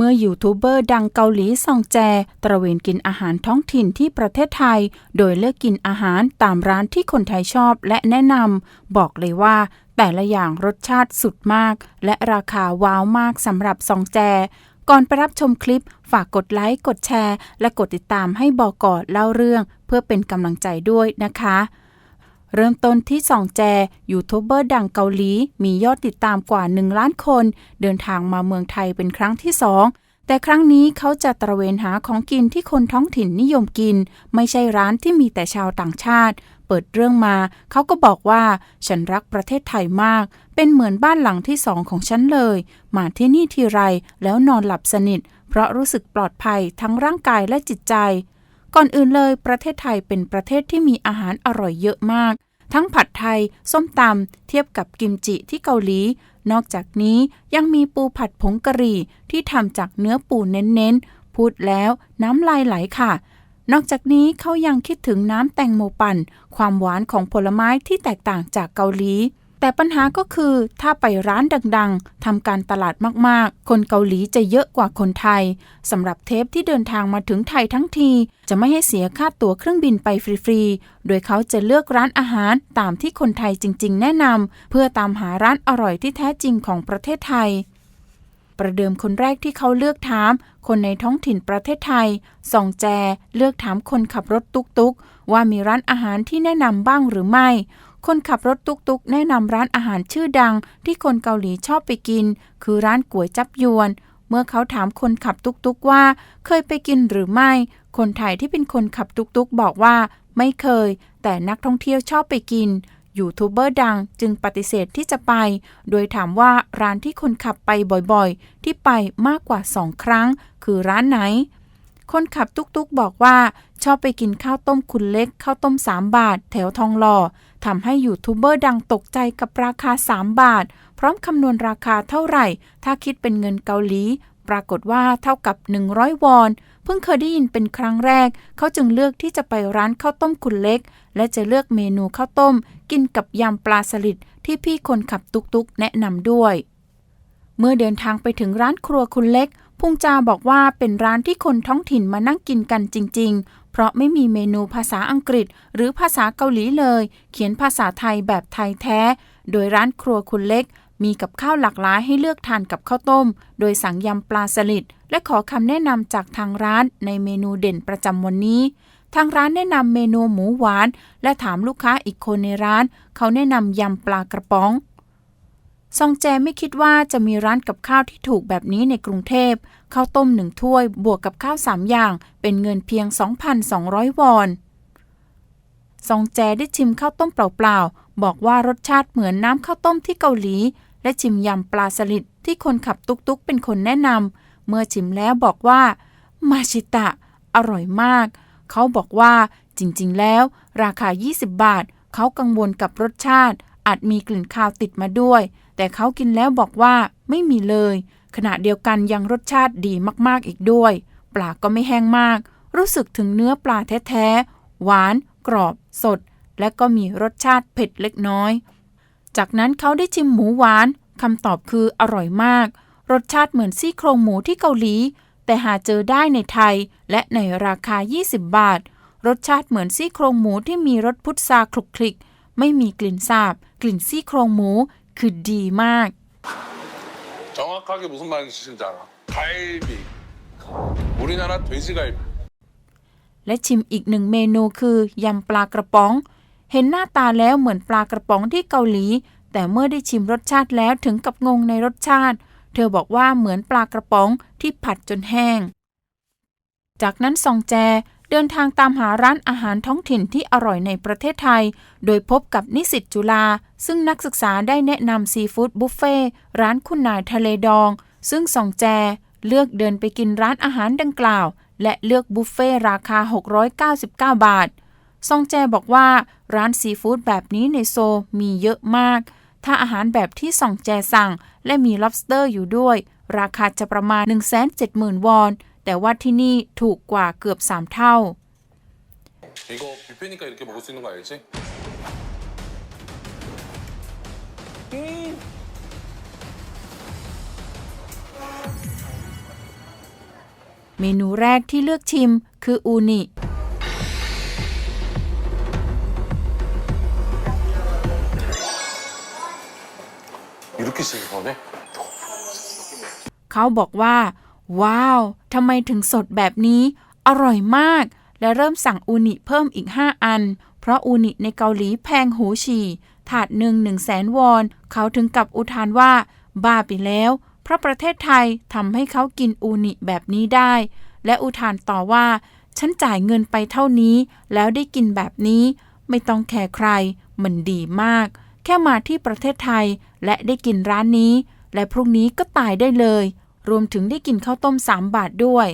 เมื่อยูทูบเบอร์ดังเกาหลีซองแจ ตระเวนกินอาหารท้องถิ่นที่ประเทศไทย โดยเลือกกินอาหารตามร้านที่คนไทยชอบและแนะนำบอกเลยว่าแต่ละอย่างรสชาติสุดมาก และราคาว้าวมากสำหรับซองแจ ก่อนไปรับชมคลิป ฝากกดไลค์ กดแชร์ และกดติดตามให้บอกอเล่าเรื่อง เพื่อเป็นกำลังใจด้วยนะคะ เริ่มต้นที่สองแจ ยูทูบเบอร์ดังเกาหลี มียอดติดตามกว่า 1 ล้านคน เดินทางมาเมืองไทยเป็นครั้งที่สองแต่ครั้งนี้เขาจะตระเวนหาของกินที่คนท้องถิ่นนิยมกิน ไม่ใช่ร้านที่มีแต่ชาวต่างชาติ เปิดเรื่องมา เขาก็บอกว่า ฉันรักประเทศไทยมาก เป็นเหมือนบ้านหลังที่สองของฉันเลย มาที่นี่ทีไรแล้วนอนหลับสนิท เพราะรู้สึกปลอดภัยทั้งร่างกายและจิตใจ ก่อนอื่นเลยประเทศไทยเป็นประเทศที่มีอาหารอร่อยเยอะมาก ทั้งผัดไทย ส้มตำเทียบกับกิมจิที่เกาหลี นอกจากนี้ยังมีปูผัดผงกะหรี่ที่ทำจากเนื้อปูเน้นๆ พูดแล้วน้ำลายไหลค่ะ นอกจากนี้เขายังคิดถึงน้ำแตงโมปั่น ความหวานของผลไม้ที่แตกต่างจากเกาหลี แต่ปัญหาก็คือถ้าไปร้านดังๆทำการตลาดมากๆ คนเกาหลีจะเยอะกว่าคนไทยสำหรับเทปที่เดินทางมาถึงไทยทั้งที จะไม่ให้เสียค่าตั๋วเครื่องบินไปฟรีๆ โดยเขาจะเลือกร้านอาหารตามที่คนไทยจริงๆ แนะนำเพื่อตามหาร้านอร่อยที่แท้จริงของประเทศไทย ประเดิมคนแรกที่เขาเลือกถาม คนในท้องถิ่นประเทศไทยซองแจ เลือกถามคนขับรถตุกๆ ว่ามีร้านอาหารที่แนะนำบ้างหรือไม่ คนขับรถตุกๆ แนะนำร้านอาหารชื่อดังที่คนเกาหลีชอบไปกิน คือร้านก๋วยจับยวน เมื่อเขาถามคนขับตุกๆว่า เคยไปกินหรือไม่ คนไทยที่เป็นคนขับตุกๆ บอกว่า ไม่เคย แต่นักท่องเที่ยวชอบไปกินยูทูบเบอร์ดังจึงปฏิเสธที่จะไป โดยถามว่าร้านที่คนขับไปบ่อยๆ ที่ไปมากกว่าสองครั้ง คือร้านไหน คนขับตุกๆบอกว่า ชอบไปกินข้าวต้มคุณเล็กข้าวต้ม 3 บาท แถวทองหล่อ ทำให้ยูทูบเบอร์ดังตกใจกับราคา 3 บาท พร้อมคำนวณราคาเท่าไหร่ ถ้าคิดเป็นเงินเกาหลี ปรากฏว่าเท่ากับ 100 วอน เพิ่งเคยได้ยินเป็นครั้งแรก เขาจึงเลือกที่จะไปร้านข้าวต้มคุณเล็ก และจะเลือกเมนูข้าวต้ม กินกับยำปลาสลิดที่พี่คนขับตุกๆ แนะนำด้วย เมื่อเดินทางไปถึงร้านครัวคุณเล็กพุงจาบอกว่าเป็นร้านที่คนท้องถิ่นมานั่งกินกันจริง ๆเพราะไม่มีเมนูภาษาอังกฤษ หรือภาษาเกาหลีเลย เขียนภาษาไทยแบบไทยแท้ โดยร้านครัวคุณเล็ก มีกับข้าวหลากหลายให้เลือกทานกับข้าวต้ม โดยสั่งยำปลาสลิดและขอคำแนะนำจากทางร้านในเมนูเด่นประจำวันนี้ทางร้านแนะนำเมนูหมูหวาน และถามลูกค้าอีกคนในร้าน เขาแนะนำยำปลากระป๋อง ซองแจไม่คิดว่าจะมีร้านกับข้าวที่ถูกแบบนี้ในกรุงเทพข้าวต้มหนึ่งถ้วยบวกกับข้าวสามอย่าง เป็นเงินเพียง 2,200 วอนซองแจได้ชิมข้าวต้มเปล่าๆ บอกว่ารสชาติเหมือนน้ำข้าวต้มที่เกาหลี และชิมยำปลาสลิดที่คนขับตุกๆ เป็นคนแนะนำเมื่อชิมแล้วบอกว่ามาชิตะ อร่อยมาก เขาบอกว่าจริงๆ แล้ว ราคา 20 บาท เขากังวลกับรสชาติ อาจมีกลิ่นคาวติดมาด้วย แต่เขากินแล้วบอกว่าไม่มีเลย ขณะเดียวกันยังรสชาติดีมากๆอีกด้วย ปลาก็ไม่แห้งมาก รู้สึกถึงเนื้อปลาแท้ๆ หวาน กรอบ สด และก็มีรสชาติเผ็ดเล็กน้อย จากนั้นเขาได้ชิมหมูหวานคำตอบคืออร่อยมาก รสชาติเหมือนซี่โครงหมูที่เกาหลี แต่หาเจอได้ในไทย และในราคา 20 บาท รสชาติเหมือนซี่โครงหมูที่มีรสพุทราคลุกคลิก ไม่มีกลิ่นสาบ กลิ่นซี่โครงหมู คือดีมาก 정확하게 무슨 말인지 알아. 갈비. 우리나라 돼지갈비. และชิมอีกหนึ่งเมนูคือยำปลากระป๋อง เห็นหน้าตาแล้วเหมือนปลากระป๋องที่เกาหลี แต่เมื่อได้ชิมรสชาติแล้วถึงกับงงในรสชาติ เธอบอกว่าเหมือนปลากระป๋องที่ผัดจนแห้ง จากนั้นซองแจ เดินทางตามหาร้านอาหารท้องถิ่นที่อร่อยในประเทศไทย โดยพบกับนิสิตจุฬาซึ่งนักศึกษาได้แนะนำซีฟู้ดบุฟเฟ่ร้านคุณนายทะเลดอง ซึ่งซองแจ เลือกเดินไปกินร้านอาหารดังกล่าว และเลือกบุฟเฟ่ราคา 699 บาทซองแจบอกว่าร้านซีฟู้ดแบบนี้ในโซมีเยอะมาก ถ้าอาหารแบบที่ซองแจสั่ง และมี lobster อยู่ด้วย ราคาจะประมาณ 170,000 วอน แต่ว่าที่นี่ถูกกว่าเกือบ 3 เท่า 이거 뷔페니까 이렇게 먹을 수 있는 거 알지? 음. เมนูแรกที่เลือกชิมคืออูนิ 이렇게 싱거네? เขาบอกว่า ว้าว ทำไมถึงสดแบบนี้ อร่อยมาก และเริ่มสั่งอูนิเพิ่มอีก 5 อัน เพราะอูนิในเกาหลีแพงหูฉี่ ถาดหนึ่ง1 0 0 0 0แสนวอน เขาถึงกับอุทานว่า บ้าไปแล้ว เพราะประเทศไทยทำให้เขากินอูนิแบบนี้ได้ และอุทานต่อว่า ฉันจ่ายเงินไปเท่านี้ แล้วได้กินแบบนี้ ไม่ต้องแคร์ใคร มันดีมาก แค่มาที่ประเทศไทยและได้กินร้านนี้ และพรุ่งนี้ก็ตายได้เลย รวมถึงได้กินข้าวต้ม 3 บาทด้วย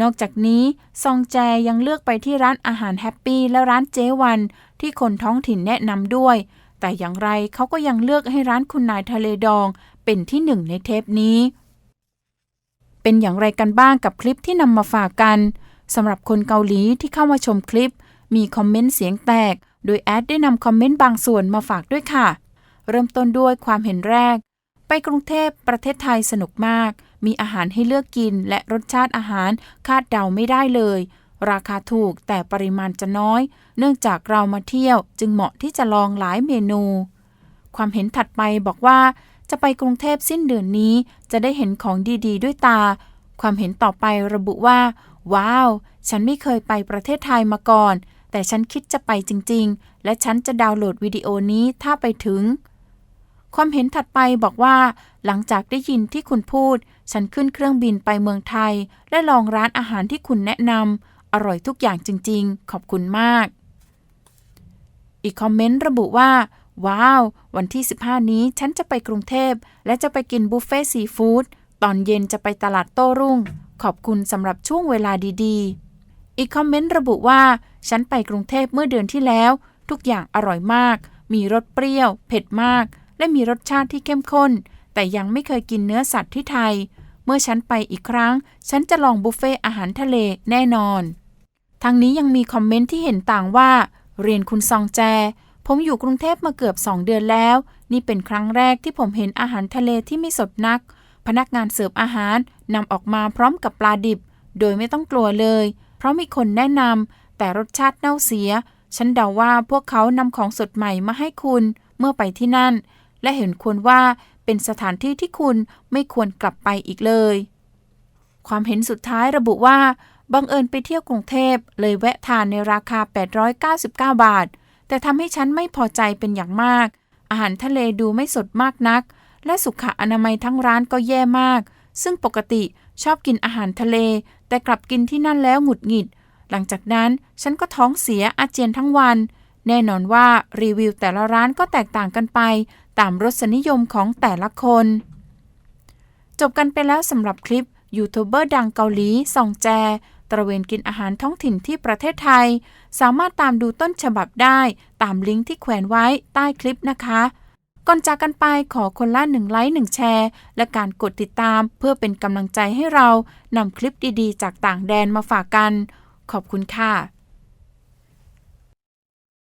นอกจากนี้ซองแจยังเลือกไปที่ร้านอาหารแฮปปี้และร้านเจวันที่คนท้องถิ่นแนะนำด้วย แต่อย่างไรเขาก็ยังเลือกให้ร้านคุณนายทะเลดองเป็นที่หนึ่งในเทปนี้ เป็นอย่างไรกันบ้างกับคลิปที่นำมาฝากกันสำหรับคนเกาหลีที่เข้ามาชมคลิป มีคอมเมนต์เสียงแตก โดยแอดได้นำคอมเมนต์บางส่วนมาฝากด้วยค่ะ เริ่มต้นด้วยความเห็นแรก ไปกรุงเทพประเทศไทยสนุกมาก มีอาหารให้เลือกกินและรสชาติอาหารคาดเดาไม่ได้เลย ราคาถูกแต่ปริมาณจะน้อย เนื่องจากเรามาเที่ยวจึงเหมาะที่จะลองหลายเมนู ความเห็นถัดไปบอกว่า จะไปกรุงเทพสิ้นเดือนนี้จะได้เห็นของดีๆ ด้วยตา ความเห็นต่อไประบุว่า ว้าว ฉันไม่เคยไปประเทศไทยมาก่อน แต่ฉันคิดจะไปจริง ๆ และฉันจะดาวน์โหลดวิดีโอนี้ถ้าไปถึง ความเห็นถัดไปบอกว่า หลังจากได้ยินที่คุณพูด ฉันขึ้นเครื่องบินไปเมืองไทย และลองร้านอาหารที่คุณแนะนำอร่อยทุกอย่างจริง ๆ ขอบคุณมาก อีกคอมเมนต์ระบุว่า ว้าว วันที่ 15 นี้ฉันจะไปกรุงเทพ และจะไปกินบุฟเฟ่ซีฟู้ดตอนเย็นจะไปตลาดโต้รุ่ง ขอบคุณสำหรับช่วงเวลาดีๆ อีกคอมเมนต์ระบุว่า ฉันไปกรุงเทพเมื่อเดือนที่แล้ว ทุกอย่างอร่อยมาก มีรสเปรี้ยว เผ็ดมาก และมีรสชาติที่เข้มข้น แต่ยังไม่เคยกินเนื้อสัตว์ที่ไทย เมื่อฉันไปอีกครั้ง ฉันจะลองบุฟเฟ่อาหารทะเลแน่นอน ทั้งนี้ยังมีคอมเมนต์ที่เห็นต่างว่า เรียนคุณซองแจ ผมอยู่กรุงเทพมาเกือบ 2 เดือนแล้ว นี่เป็นครั้งแรกที่ผมเห็นอาหารทะเลที่ไม่สดนัก พนักงานเสิร์ฟอาหารนำออกมาพร้อมกับปลาดิบ โดยไม่ต้องกลัวเลย เพราะมีคนแนะนำแต่รสชาติเน่าเสีย ฉันเดาว่าพวกเขานำของสดใหม่มาให้คุณเมื่อไปที่นั่น และเห็นควรว่าเป็นสถานที่ที่คุณไม่ควรกลับไปอีกเลย ความเห็นสุดท้ายระบุว่า บังเอิญไปเที่ยวกรุงเทพเลยแวะทานในราคา 899 บาท แต่ทำให้ฉันไม่พอใจเป็นอย่างมาก อาหารทะเลดูไม่สดมากนัก และสุขอนามัยทั้งร้านก็แย่มาก ซึ่งปกติชอบกินอาหารทะเล แต่กลับกินที่นั่นแล้วหงุดหงิด หลังจากนั้นฉันก็ท้องเสียอาเจียนทั้งวันแน่นอนว่ารีวิวแต่ละร้านก็แตกต่างกันไป ตามรสนิยมของแต่ละคน จบกันไปแล้วสำหรับคลิปยูทูบเบอร์ดังเกาหลีซองแจ ตระเวนกินอาหารท้องถิ่นที่ประเทศไทย สามารถตามดูต้นฉบับได้ตามลิงก์ที่แขวนไว้ใต้คลิปนะคะ ก่อนจากกันไปขอคนละหนึ่งไลค์หนึ่งแชร์ และการกดติดตามเพื่อเป็นกำลังใจให้เรานำคลิปดีๆ จากต่างแดนมาฝากกัน ขอบคุณค่ะ